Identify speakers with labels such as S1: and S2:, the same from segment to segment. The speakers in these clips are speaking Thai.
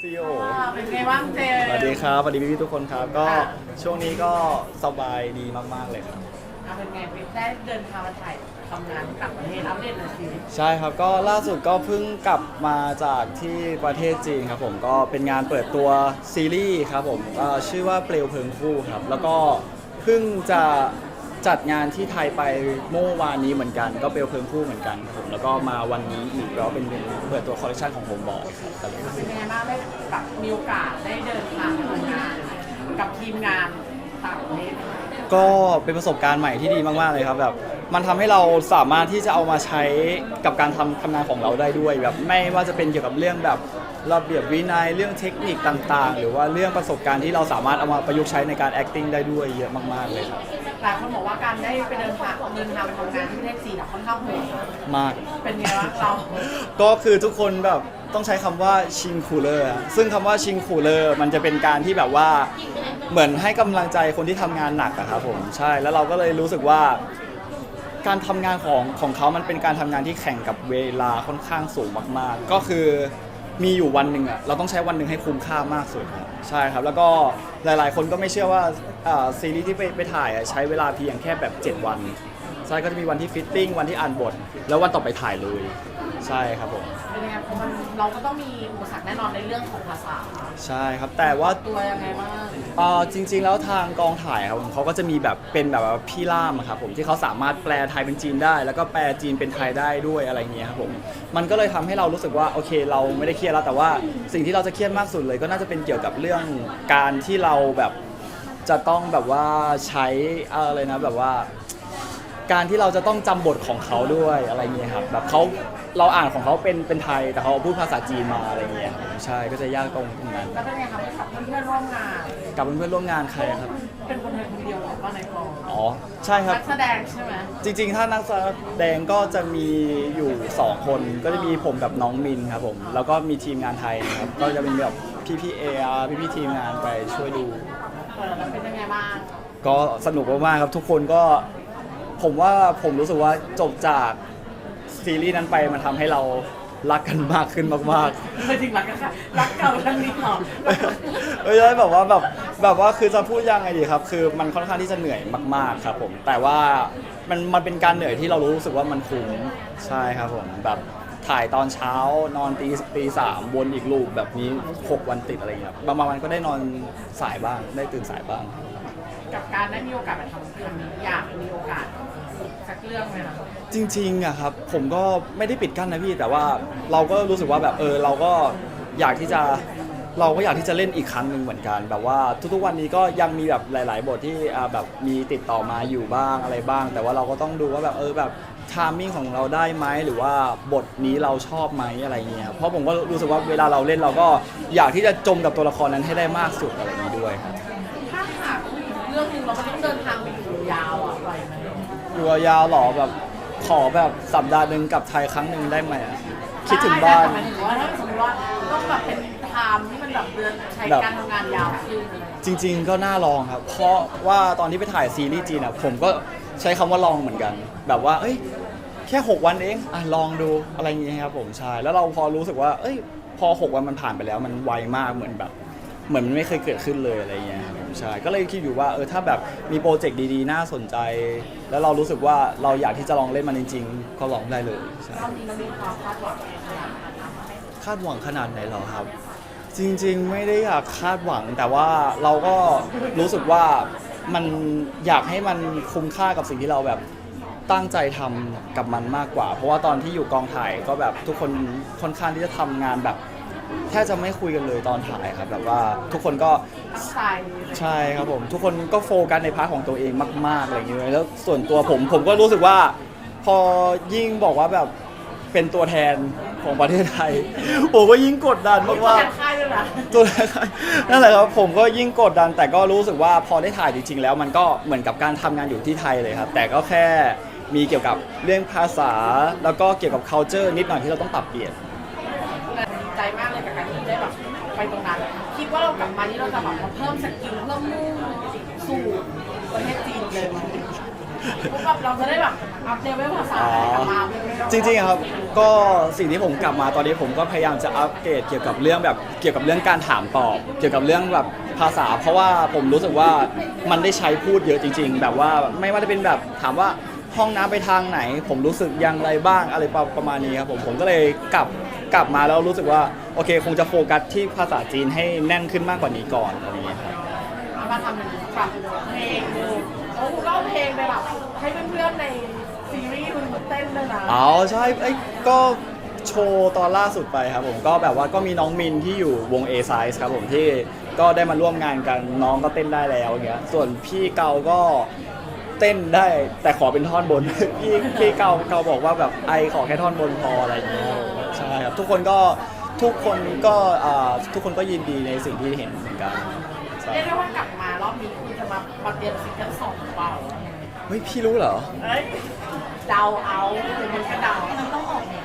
S1: ซีโอ
S2: เป็นไงบ้างเจ
S1: สวัสดีครับสวัสดีพี่ๆทุกคนครับ ก็
S2: ค่ะ
S1: ช่วงนี้ก็สบายดีมากๆเลยครับ
S2: อะเป็นไงได้เดินทางมาถ่ายทำงานต่างประเทศอัปเดตหน่อยสิ
S1: ใช่ครับก็ล่าสุดก็เพิ่งกลับมาจากที่ประเทศจีนครับผมก็เป็นงานเปิดตัวซีรีส์ครับผมก็ชื่อว่าเปลวเพลิงคู่ครับ แล้วก็เพิ่งจะ จัดงานที่ไทยไปเมื่อวานนี้เหมือนกัน ก็เปลวเพลิงคู่เหมือนกันครับผมแล้วก็มาวันนี้อีกแล้วเป็นเปิดตัวคอลเลคชันของผมบอกครับ
S2: เป็นไงบ้างได้แบบมีโอกาสได้เดินทางทำงาน กับทีมงานต่างประเทศ
S1: ก็เป็นประสบการณ์ใหม่ที่ดีมากๆเลยครับแบบมันทำให้เราสามารถที่จะเอามาใช้กับการทำทำงานของเราได้ด้วยแบบไม่ว่าจะเป็นเกี่ยวกับเรื่องแบบ ระเบียบวินัยเรื่องเทคนิคต่างๆ หรือว่าเรื่องประสบการณ์ที่เราสามารถเอามาประยุกต์ใช้ในการ acting ได้ด้วยเยอะมากๆเลยครับ
S2: หลายคนบอกว่าการได้ไปเดินทางเดินทางไปทำงานที่ประเทศจีนอะค่อนข้างโหด
S1: มาก
S2: เป็นไงบ้างเรา
S1: ก็คือทุกคนแบบต้องใช้คำว่าชิงคูลเลอร์ซึ่งคำว่าชิงคูลเลอร์มันจะเป็นการที่แบบว่าเหมือนให้กำลังใจคนที่ทำงานหนักอะครับผมใช่แล้วเราก็เลยรู้สึกว่า การทำงานของของเขามันเป็นการทำงานที่แข่งกับเวลาค่อนข้างสูงมาก ๆ ก็คือ มีอยู่วันหนึ่งอะเราต้องใช้วันหนึ่งให้คุ้มค่ามากสุดครับใช่ครับ แล้วก็หลายๆ คนก็ไม่เชื่อว่าอ่าซีรีส์ที่ไปไปถ่ายอะใช้เวลาเพียงแค่แบบ 7 วันใช่ก็จะมีวันที่ฟิตติ้งวันที่อ่านบท แล้ววันต่อไปถ่ายเลย ใช่ครับผม
S2: เป็นยังไงเพราะมันเราก็ต้องมีอุปสรรคแน่นอนในเรื่องของภาษา
S1: ใช่ครับ แต่ว่า
S2: ตัวยังไงบ้าง
S1: เอ่อจริง ๆ แล้วทางกองถ่ายครับผมเขาก็จะมีแบบเป็นแบบว่าพี่ล่ามอะครับผมที่เขาสามารถแปลไทยเป็นจีนได้ แล้วก็แปลจีนเป็นไทยได้ด้วยอะไรเงี้ยครับผมมันก็เลยทำให้เรารู้สึกว่าโอเค เราไม่ได้เครียดแล้วแต่ว่าสิ่งที่เราจะเครียดมากสุดเลย ก็น่าจะเป็นเกี่ยวกับเรื่องการที่เราแบบจะต้องแบบว่าใช้อะไรนะแบบว่า การที่เราจะต้องจำบทของเขาด้วยอะไรเงี้ยครับแบบเขาเราอ่านของเขาเป็นเป็นไทยแต่เขาพูดภาษาจีนมาอะไรเงี้ยครับใช่ก็จะยากตรงตรงนั้น
S2: แล้วเป็นไงครับกับเพื่อนๆร่วมงาน
S1: กับเพื่อนๆร่วมงานใครครับ
S2: เป็นคนไทยคนเดียวหรือว่าในกอง
S1: อ๋อใช่ครับ
S2: นักแสดงใช่ไหม
S1: จริงๆ ถ้านักแสดงก็จะมีอยู่ 2 คน ก็จะมีผมกับน้องมินครับผม แล้วก็มีทีมงานไทยนะครับ ก็จะเป็นแบบพี่พี่เออาร์พี่พี่ๆทีมงานไปช่วยดู
S2: เออแล้วเป็นยังไงบ้าง
S1: ก็สนุกมากๆครับ ทุกคนก็ ผมว่าผมรู้สึกว่าจบจากซีรีส์นั้นไปมันทำให้เรารักกันมากขึ้นมากๆ
S2: ไม่ถึงรักกันค่ะรักเก่ารักนี้หรอ
S1: ไม่ใช่แบบว่าแบบแบบว่าคือจะพูดยังไงดีครับ คือมันค่อนข้างที่จะเหนื่อยมากๆครับผมแต่ว่ามันมันเป็นการเหนื่อยที่เรารู้สึกว่ามันคุ้มใช่ครับผมแบบถ่ายตอนเช้านอนตีตีสามวนอีกลูปแบบนี้ 6 วันติดอะไรอย่างเงี้ยครับบางวันก็ได้นอนสายบ้างได้ตื่นสายบ้าง
S2: กับการได้มีโอกาสไปทำเรื่องนี้อยากมีโอกาสสัก เรื่องไหมนะ
S1: จริงๆอะครับผมก็ไม่ได้ปิดกั้นนะพี่แต่ว่าเราก็รู้สึกว่าแบบเออเราก็อยากที่จะเราก็อยากที่จะเล่นอีกครั้งหนึ่งเหมือนกัน แบบว่าทุกๆวันนี้ก็ยังมีแบบหลาย ๆ บทที่อ่าแบบมีติดต่อมาอยู่บ้างอะไรบ้าง แต่ว่าเราก็ต้องดูว่าแบบเออแบบทามมิ่งของเราได้ไหมหรือว่าบทนี้เราชอบไหมอะไรเงี้ยครับเพราะผมก็รู้สึกว่าเวลาเราเล่นเราก็อยากที่จะจมกับตัวละครนั้นให้ได้มากสุดอะไรอย่างนี้ด้วยครับ
S2: ถ้าหากเรื่องหนึงเราไม่ต้องเดิน ยู่ยาว
S1: ๆหรอแบบขอแบบสัปดาห์หนึ่งกลับไทยครั้งหนึ่งได้ไหมอะคิดถึงบ้าน
S2: ได้แต่หมายถึงว่าถ้าสมมติว่าต้องแบบเป็นไทม์ที่มันแบบเดือนใช้การทำงานยาวขึ้นอะไรอย่าง
S1: จริง ๆ ก็น่าลองครับ เพราะว่าตอนที่ไปถ่ายซีรีส์จีนอะผมก็ใช้คำว่าลองเหมือนกัน แบบว่า เอ้ย แค่ 6 วันเองอะลองดูอะไรอย่างเงี้ยครับผมใช่แล้วเราพอรู้สึกว่า เอ้ย พอ 6 วันมันผ่านไปแล้ว มันไวมากเหมือนแบบ เหมือนมันไม่เคยเกิดขึ้นเลยอะไรอย่างเงี้ยครับใช่ก็เลยคิดอยู่ว่าเออถ้าแบบมีโปรเจกต์ดีๆ น่าสนใจ แล้วเรารู้สึกว่าเราอยากที่จะลองเล่นมันจริง ๆ ก็ลองได้เลยใช่
S2: รอบคาดหวังขนาดไหน
S1: หวังขนาดไหนเหรอครับ จริง ๆ ไม่ได้อยากคาดหวังแต่ว่าเราก็รู้สึกว่ามันอยากให้มันคุ้มค่ากับสิ่งที่เราแบบตั้งใจทำกับมันมากกว่า เพราะว่าตอนที่อยู่กองถ่ายก็แบบทุกคนค่อนข้างที่จะทำงานแบบ แทบจะไม่คุยกันเลยตอนถ่ายครับแบบว่าทุกคนก็
S2: ตั้งใจ
S1: ใช่ครับผม ทุกคนก็โฟกัสในพาร์ทของตัวเองมาก ๆอะไรอย่างเงี้ยแล้วส่วนตัวผมผมก็รู้สึกว่า พอยิ่งบอกว่าแบบเป็นตัวแทนของประเทศไทย ผมก็ยิ่งกดดัน
S2: มี
S1: มาก
S2: แทนค่ายด้วยนะ
S1: ๆตัวแทนนั่นแหละครับผมก็ยิ่งกดดันแต่ก็รู้สึกว่าพอได้ถ่ายจริงๆ แล้วมันก็เหมือนกับการทำงานอยู่ที่ไทยเลยครับ แต่ก็แค่มีเกี่ยวกับเรื่องภาษา แล้วก็เกี่ยวกับ culture นิดหน่อยที่เราต้องปรับเปลี่ยน
S2: ดี ใจมากเลยกับการที่ได้แบบไปตรงนั้น คิดว่าเรากลับมานี่เราจะแบบมาเพิ่มสกิลเพิ่มมุ่งสู่ประเทศจีนเลยไหมแบบเราจะได้แบบอัพเลเวลภาษาอะไรกลับมา
S1: จริงๆครับ ก็สิ่งที่ผมกลับมาตอนนี้ผมก็พยายามจะอัปเกรดเกี่ยวกับเรื่องแบบเกี่ยวกับเรื่องการถามตอบ เกี่ยวกับเรื่องแบบภาษา เพราะว่าผมรู้สึกว่ามันได้ใช้พูดเยอะจริง ๆ แบบว่าไม่ว่าจะเป็นแบบถามว่าห้องน้ำไปทางไหน ผมรู้สึกอย่างไรบ้างอะไรประมาณนี้ครับผมผมก็เลยกลับ กลับมาแล้วรู้สึกว่าโอเค คงจะโฟกัสที่ภาษาจีนให้แน่นขึ้นมากกว่านี้ก่อนอะไรอย่างเงี้ยครับ
S2: เอามาทำเป็นแบบเพลงดูโอ้คุณก็เอาเพลงไปแบบให้เพื่อนๆในซีรีส์คุณเต้นด้วยนะ
S1: อ๋อใช่เอ้ยก็โชว์ตอนล่าสุดไปครับผมก็แบบว่าก็มีน้องมินที่อยู่วง A Size ครับผมที่ก็ได้มาร่วมงานกันน้องก็เต้นได้แล้วอย่างเงี้ยส่วนพี่เกาก็เต้นได้แต่ขอเป็นท่อนบน พี่พี่เกาเกาบอกว่าแบบไอขอแค่ท่อนบนพออะไรอย่างเงี้ยใช่ครับ ทุกคนก็ทุกคนก็อ่าทุกคนก็ยินดีในสิ่งที่เห็นเหมือนกันใช่
S2: เรียกได้ว่ากลับมารอบนี้คุณจะมามาเตรียมซิงเกิลสองหรือเปล่า
S1: เฮ้ยพี่รู้เหรอ
S2: เอ้ยเดาเอาหรือมันก็เดามันต้องออกเนี่ย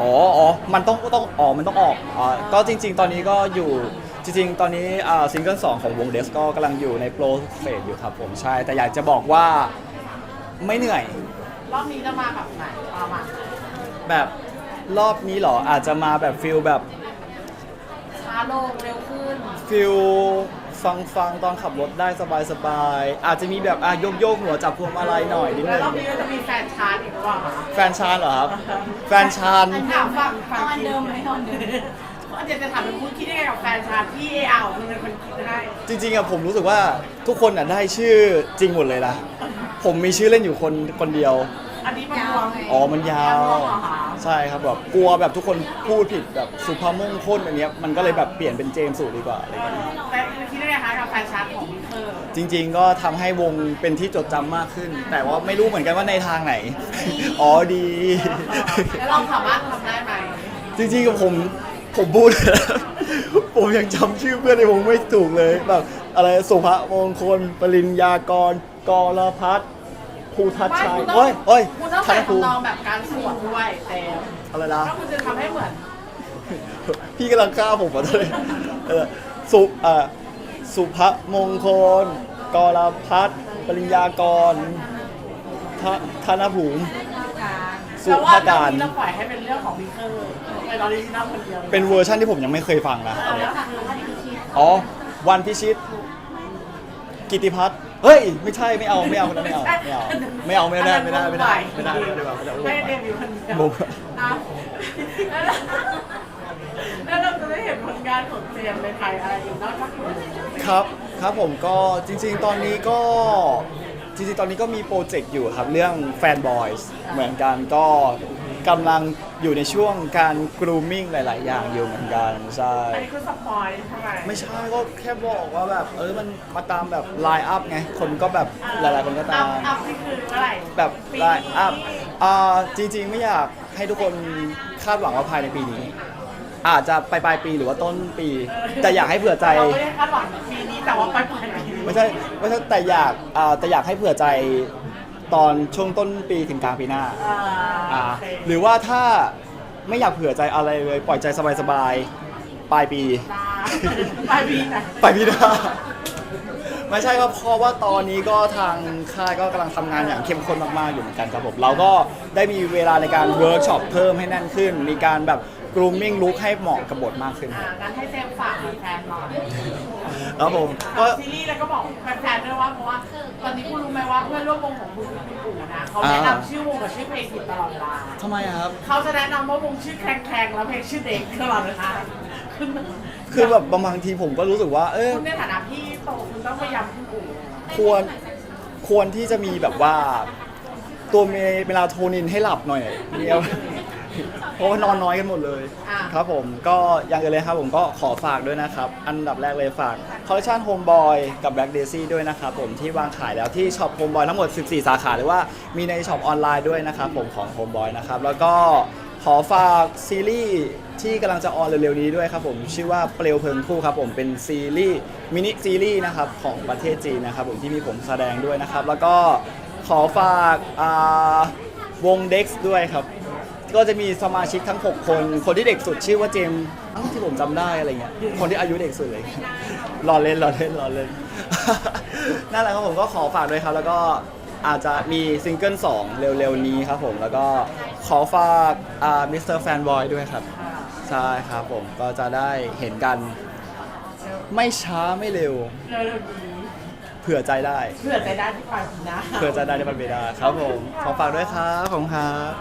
S1: อ๋ออ๋อมันต้องต้องอ๋อมันต้องออกอ่าก็จริง ๆ ตอนนี้ก็อยู่จริง ๆ ตอนนี้อ่าซิงเกิลสองของวงเดสก็กำลังอยู่ในโปรเฟสอยู่ครับผมใช่ แต่อยากจะบอกว่าไม่เหนื่อย
S2: รอบนี้จะมาแบบไหนประมาณไหน
S1: แบบ รอบนี้เหรออาจจะมาแบบฟิลแบบ
S2: ช้าลงเร็วขึ้น
S1: ฟิลฟังฟังตอนขับรถได้สบายๆอาจจะมีแบบอะโยกโยกๆหัวจับพวงมาลัยหน่อยนิด
S2: แล้ว
S1: นึง
S2: รอบนี้ก็จะมีแฟนชาร์จอีกหรือเปล่าคะ
S1: แฟนชานเหรอครับ แฟนชาน
S2: ถามฝั่งฝั่งเดิมไหมตอนเดิมเดี๋ยวจะถามเป็นคุณคิดยังไงกับแฟนชาร์จที่เออาคุณเป็นคนคิดให้
S1: จริงๆอะผมรู้สึกว่าทุกคนอะได้ชื่อจริงหมดเลยนะผมมีชื่อเล่นอยู่คนคนเดียว
S2: อันนี้มันรวม
S1: อ๋อมันยาว
S2: มันรวมเหรอคะ
S1: ใช่ครับแบบกลัวแบบทุกคนพูดผิดแบบสุภาพมงคลอันเนี้ยมันก็เลยแบบเปลี่ยนเป็นเจมส์สูดีกว่าอะไรอย่างเงี้ย
S2: แต่คิดยังไงคะกับแฟนชาร์จของวินเทอร์
S1: จริงๆ ก็ทำให้วงเป็นที่จดจำมากขึ้น แต่ว่าไม่รู้เหมือนกันว่าในทางไหน อ๋อดี
S2: แล้วเราสามารถทำได้ไหม
S1: จริงๆกับผมผมพูด ผมยังจำชื่อเพื่อนในวงไม่ถูกเลยแบบอะไรสุภมงคล ปริญญากร กรพัฒน์ ภูทัชชัย
S2: คุณต้
S1: โอ้ยโอ้ย
S2: คุณต้อง
S1: ธ
S2: ใส่
S1: นภูมิ
S2: ทำนองแบบการสวดด้วยแต่
S1: อะไรนะ
S2: ก็คุณจะทำให้เหมือน
S1: พี่กำลังฆ่าผมมาเลยเออสุเอ่อสุภมงคล กรพัฒน์ปริญญากรทธนภูมิ สุ
S2: แล้ว
S1: ภา
S2: ว่า
S1: การ
S2: เราปล่อยให้เป็นเรื่องของวินเทอร์เป็นออริจินัลคนเดียว
S1: เป็นเวอร์ชั่นที่ผมยังไม่เคยฟังนะ
S2: เอ
S1: อั
S2: อน
S1: เนี้
S2: แล้
S1: ยว
S2: ค่ะคือว่าที่คิด
S1: อ๋อ วันพิชิต กิติพัฒน์ เฮ้ยไม่ใช่ไม่เอาไม่เอาคนนั้นไม่เอาไม่เอาไม่เอาไม่ได้ไม่ได้ไม่ได้ไม่ได้ไม่ได้ไม่ได้ไม่ได้ไม่
S2: ได้ไม่
S1: ได้
S2: เดบิวต์คนเดียว
S1: บุก
S2: อะแล้วเราจะได้เห็นผลงานของเจมส์ในไทยอะไรอีกนอกจากนี้
S1: ครับครับผมก็จริงๆตอนนี้ก็จริงๆตอนนี้ก็มีโปรเจกต์อยู่ครับเรื่องแฟนบอยส์เหมือนกันก็ กำลังอยู่ในช่วงการ grooming หลาย ๆ อย่างอยู่เหมือนกันใช่
S2: อันนี้คือสปอยใช่ไหม
S1: ไม่ใช่ก็แค่บอกว่าแบบเออมันมาตามแบบไลน์อัพไง คนก็แบบหลาย ๆ คนก็ตาม
S2: อัพอัพนี่คือเมื่อไหร่
S1: แบบ
S2: ปี
S1: ไล
S2: นี้
S1: น์อัพอ่าจริง ๆ ไม่อยากให้ทุกคนคาดหวังว่าภายในปีนี้ อาจจะปลายปลายๆปีหรือว่าต้นปี แต่อยากให้เผื่อใจ
S2: เราไม่ได้คาดหวังปีนี้แต่ว่าปลายปลายปีนี้
S1: ไม่ใช่ไม่ใช่แต่อยากอ่าแต่อยากให้เผื่อใจ ตอนช่วงต้นปีถึงกลางปีหน้า
S2: อ่า
S1: อ่า
S2: โอเค
S1: หรือว่าถ้าไม่อยากเผื่อใจอะไรเลยปล่อยใจสบายๆปลายปี
S2: ปลายปีไหน
S1: ปลายปีหน้าไม่ใช่ครับเพราะว่าตอนนี้ก็ทางค่ายก็กำลังทำงานอย่างเข้มข้นมากๆอยู่เหมือนกันครับผมเราก็ได้มีเวลาในการเวิร์กช็อปเพิ่มให้แน่นขึ้น มีการแบบ grooming look ให้เหมาะกับบทมากขึ้น
S2: อ่างั้นให้เจมส์ฝากแฟนๆหน่อย
S1: ครับผมก็
S2: ซีรีส์แล้วก็บอกแฟนๆด้วยว่าเพราะว่าตอนนี้คุณรู้ไหมว่าเพื่อนร่วมวงของคุณคือคุณปู่นะเขาแนะนำชื่อวงกับชื่อเพลงผิดตลอดเวลา
S1: ทำไมอะครับ
S2: เขาจะแนะนำว่าวงชื่อแครงแครงแล้วเพลงชื่อเด็กตลอดเวลาคุณ
S1: คือแบบบางทีผมก็รู้สึกว่า เออ
S2: คุณในฐานะพี่โตคุณต้องพยายามคุณปู่
S1: ควรควรที่จะมีแบบว่า ตัวเมเวลาโทนินให้หลับหน่อยเมีย เพราะว่านอนน้อยกันหมดเลย
S2: อ่า
S1: ครับผมก็อย่างอื่นเลยครับผมก็ขอฝากด้วยนะครับ อันดับแรกเลยฝากคอลเลคชัน Homeboy กับ Black Daisy ด้วยนะครับผมที่วางขายแล้วที่ช็อป Homeboy ทั้งหมด 14 สาขาหรือว่ามีในช็อปออนไลน์ด้วยนะครับผมของ Homeboy นะครับแล้วก็ขอฝากซีรีส์ที่กำลังจะออนเร็วๆนี้ด้วยครับผมชื่อว่าเปลวเพลิงคู่ครับผมเป็นซีรีส์มินิซีรีส์นะครับของประเทศจีนนะครับผมที่มีผมแสดงด้วยนะครับแล้วก็ขอฝากอ่าวง Dex ด้วยครับ ก็จะมีสมาชิกทั้ง 6 คน คนที่เด็กสุดชื่อว่าเจมส์อ้าวที่ผมจำได้อะไรเงี้ย คนที่อายุเด็กสุดเลย รอเล่นรอเล่นรอเล่น นั่นแหละครับผมก็ขอฝากด้วยครับ แล้วก็อาจจะมีซิงเกิล2เร็วๆนี้ครับผม แล้วก็ขอฝากอ่ามิสเตอร์แฟนบอยด้วยครับ
S2: อ่า
S1: ใช่ครับผม ก็จะได้เห็นกัน ไม่ช้าไม่เร็ว
S2: เร็วๆนี้
S1: เผื่อใจได้
S2: เพื่อใจได้ที่ปลายปีหน้า
S1: เผื่อใจได้ในปันเบดาครับผม ขอฝากด้วยครับผมครับ